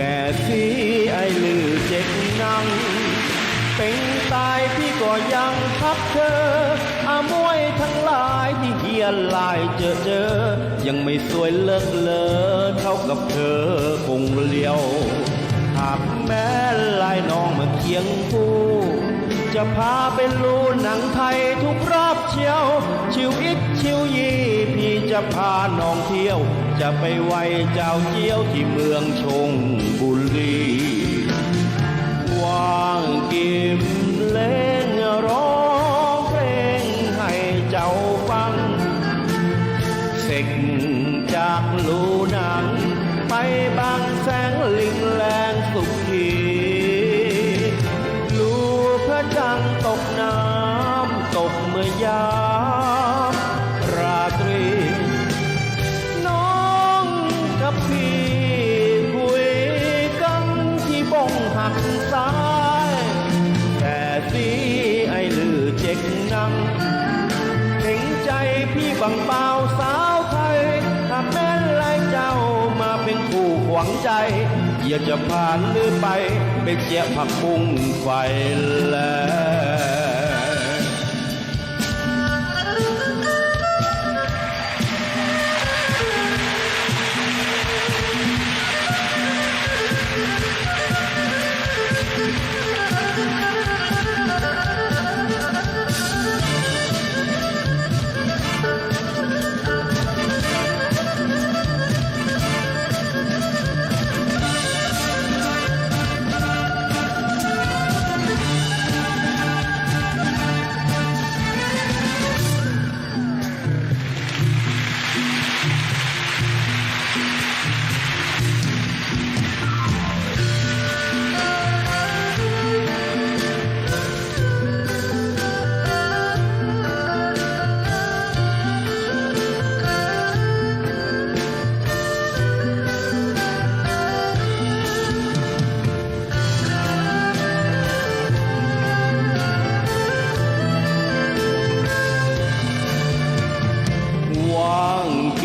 แต่ที่ไอ้ลือเจ็กนังเป็นตายพี่ก็ยังพับเธออามวยทั้งหลายที่เฮียลายเจอเจอยังไม่สวยเลิกเลอเท่ากับเธอคงเลี้ยว หากแม้ลายน้องมาเคียงคู่ จะพาไปลูหนังไทยทุกรอบเชียว ชิวอิกชิวยีพี่จะพาน้องเที่ยว จะไปไหวเจ้าเจียวที่เมืองชงบุรีว่างกิมเล่นร้องเพลงให้เจ้าฟังเสกจากลูหนัง ไปบางแสงลิงแร มื่อยามราตรี น้องกับพี่คุยกันที่บ้องหักซ้าย แต่สีไอลือเจ็กนังเห็นใจพี่บังเบาสาวไทยถ้าแม่นลายเจ้ามาเป็นคู่หวังใจ อย่าจะผ่านหรือไป เป็นเจียผักบุ้งไฟแล้ว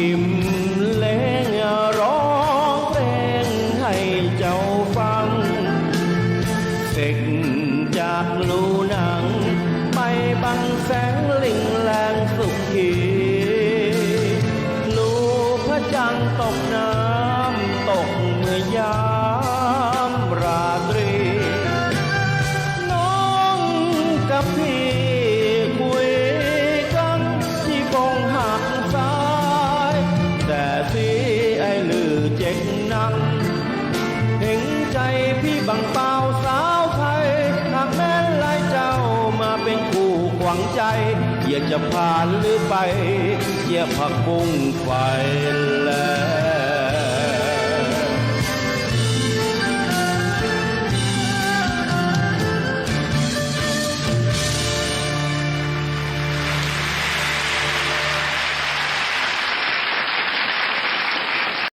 พิมเลงร้องเพลงให้เจ้าฟังเสกจากลูหนัง ไปบังแสงลิงแรงสุขีลูพระจันทร์ตกน้ำตกเมื่อยา กนัง เห็นใจพี่บังเปล่าสาวไทยหากแม่นลายเจ้ามาเป็นคู่ขวังใจ อยากจะผ่านหรือไปเยี่ยผักบุ้งไฟแล้ว